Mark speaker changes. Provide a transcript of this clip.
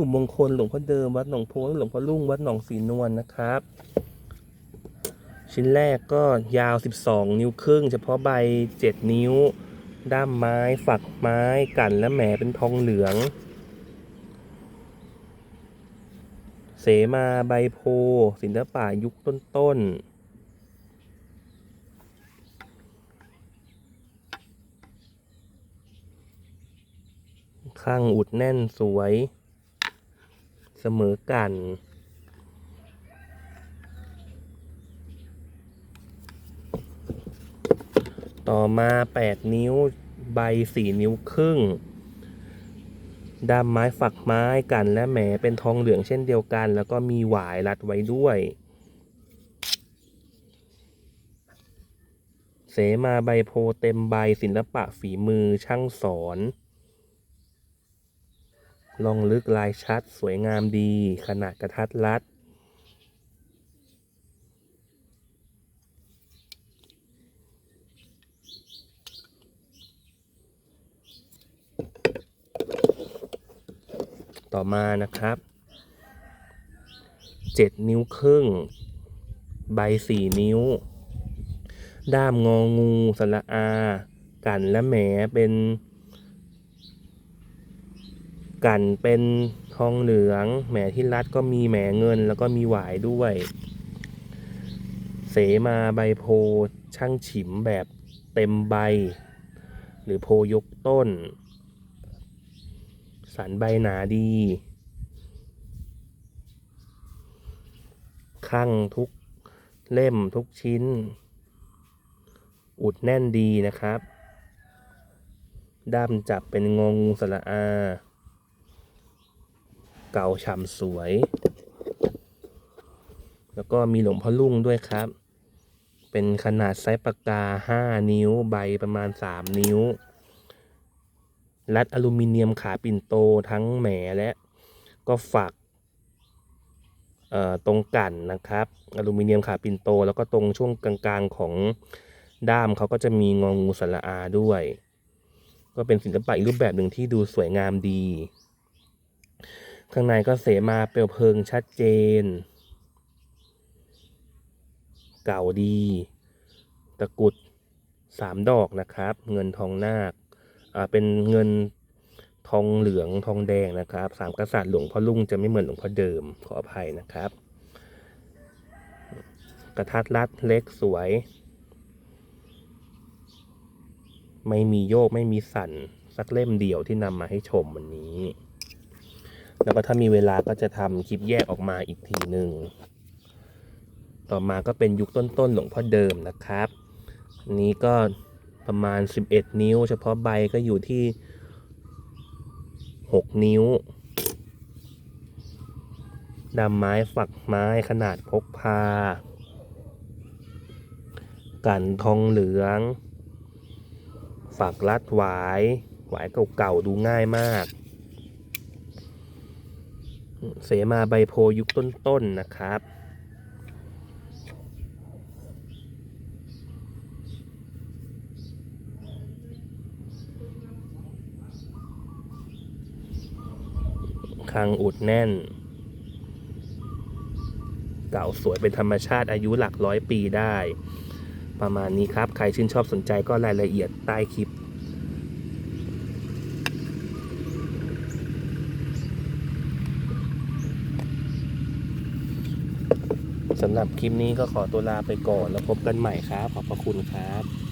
Speaker 1: กลุ่มมงคลหลวงพ่อเดิมวัดหนองโพหลวงพ่อลุ่งวัดหนองสีนวลนะครับ ชิ้นแรกก็ยาว 12 นิ้วครึ่ง เฉพาะใบ 7 นิ้ว ด้ามไม้ฝักไม้กันและแหมเป็นทองเหลือง เสมาใบโพศิลปะยุคต้นๆข้างอุดแน่นสวย สมอกัน ต่อมา 8 นิ้วใบ 4 นิ้วครึ่งด้ามไม้ฝักไม้กันและแหมเป็นทองเหลืองเช่นเดียวกัน แล้วก็มีหวายรัดไว้ด้วย เสมาใบโพเต็มใบศิลปะฝีมือช่างสอน ลองลึกลายชัดสวยงามดี ขนาดกระทัดรัด ต่อมานะครับเจ็ดนิ้วครึ่ง ใบสี่นิ้ว ด้ามงองูสระอา กันและแหมเป็น กันเป็นทองเหลืองแหมที่รัดก็มีแหมเงินแล้วก็มีหวายด้วย เสมาใบโพช่างฉิมแบบเต็มใบ หรือโพยกต้น สันใบหนาดีข้างทุกเล่มทุกชิ้น อุดแน่นดีนะครับ ด้ามจับเป็นงองูสระอา เก่าฉ่ำสวย แล้วก็มีหลวงพ่อลุ่งด้วยครับ เป็นขนาดไซส์ปากกา 5 นิ้วใบประมาณ 3 นิ้ว รัดอลูมิเนียมขาปิ่นโตทั้งแหมและก็ฝักตรงกันนะครับ อลูมิเนียมขาปิ่นโต แล้วก็ตรงช่วงกลางๆของด้ามเขาก็จะมีงองูสระอาด้วย ก็เป็นศิลปะอีกรูปแบบหนึ่งที่ดูสวยงามดี ข้างในก็เสมาเปลวเพลิงชัดเจน เก่าดี ตะกุดสามดอกนะครับ เงินทองนาคอ่าเป็นเงินทองเหลืองทองแดงนะครับสามกษัตริย์หลวงพ่อลุงจะไม่เหมือนหลวงพ่อเดิมขออภัยนะครับ กระทัดรัดเล็กสวย ไม่มีโยกไม่มีสั่นสักเล่มเดียวที่นำมาให้ชมวันนี้ แล้วก็ถ้ามีเวลาก็จะทำคลิปแยกออกมาอีกทีหนึ่ง ต่อมาก็เป็นยุคต้นๆหลวงพ่อเดิมนะครับ นี้ก็ประมาณ 11 นิ้ว เฉพาะใบก็อยู่ที่ 6 นิ้วดำไม้ฝักไม้ขนาดพกพา กันทองเหลือง ฝักรัดหวาย หวายเก่าๆดูง่ายมาก เสมาใบโพยุคต้นๆนะครับคางอุดแน่น เก่าสวยเป็นธรรมชาติอายุหลักร้อยปีได้ ประมาณนี้ครับ ใครชื่นชอบสนใจก็รายละเอียดใต้คลิป สำหรับคลิปนี้ก็ขอตัวลาไปก่อนแล้วพบกันใหม่ครับ ขอบพระคุณครับ